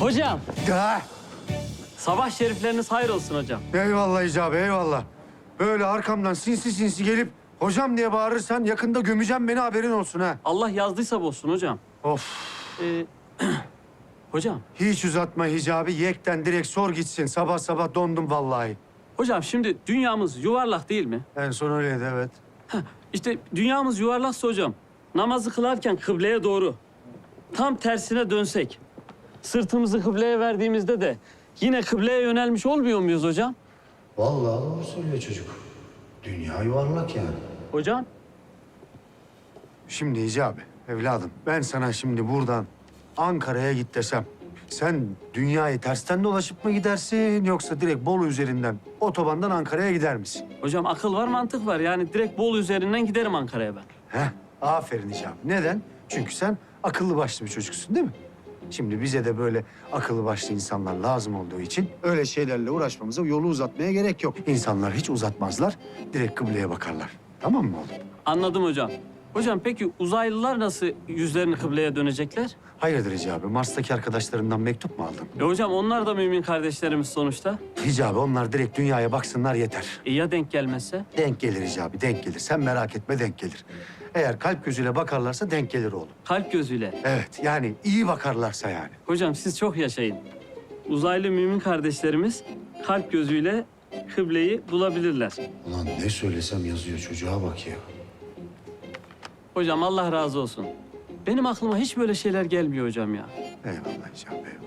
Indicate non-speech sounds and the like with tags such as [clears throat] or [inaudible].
Hocam, Ha, sabah şerifleriniz hayır olsun hocam. eyvallah icabı eyvallah. Böyle arkamdan sinsi sinsi gelip hocam diye bağırırsan yakında gömeceğim beni haberin olsun ha. Allah yazdıysa bozsun hocam. Of Ee, [clears throat] hocam, hiç uzatma hicabi yekten direkt sor gitsin. Sabah sabah dondum vallahi. hocam şimdi dünyamız yuvarlak değil mi? En son öyleydi evet. Heh, işte dünyamız yuvarlaksa hocam, namazı kılarken kıbleye doğru, tam tersine dönsek, sırtımızı kıbleye verdiğimizde de yine kıbleye yönelmiş olmuyor muyuz hocam? Vallahi doğru söylüyor çocuk. Dünya yuvarlak yani. Hocam, Şimdi hicabi evladım ben sana şimdi buradan Ankara'ya git desem. Sen dünyayı tersten dolaşıp mı gidersin yoksa direkt Bolu üzerinden otobandan Ankara'ya gider misin? hocam akıl var mantık var. Yani direkt Bolu üzerinden giderim Ankara'ya ben. Heh, aferin Hicabi. Neden? Çünkü sen akıllı başlı bir çocuksun değil mi? Şimdi bize de böyle akıllı başlı insanlar lazım olduğu için öyle şeylerle uğraşmamıza yolu uzatmaya gerek yok. İnsanlar hiç uzatmazlar, direkt kıbleye bakarlar. Tamam mı oğlum? Anladım hocam. Hocam peki uzaylılar nasıl yüzlerini kıbleye dönecekler? Hayırdır Hicabi? Mars'taki arkadaşlarından mektup mu aldın? E hocam onlar da mümin kardeşlerimiz sonuçta. Hicabi onlar direkt dünyaya baksınlar yeter. E ya denk gelmezse? Denk gelir Hicabi, denk gelir. Sen merak etme denk gelir. Eğer kalp gözüyle bakarlarsa denk gelir oğlum. Kalp gözüyle. Evet, yani iyi bakarlarsa yani. Hocam siz çok yaşayın. Uzaylı mümin kardeşlerimiz kalp gözüyle kıbleyi bulabilirler. Ulan ne söylesem yazıyor çocuğa bak ya. Hocam Allah razı olsun. Benim aklıma hiç böyle şeyler gelmiyor hocam ya. Eyvallah Hicabi, eyvallah.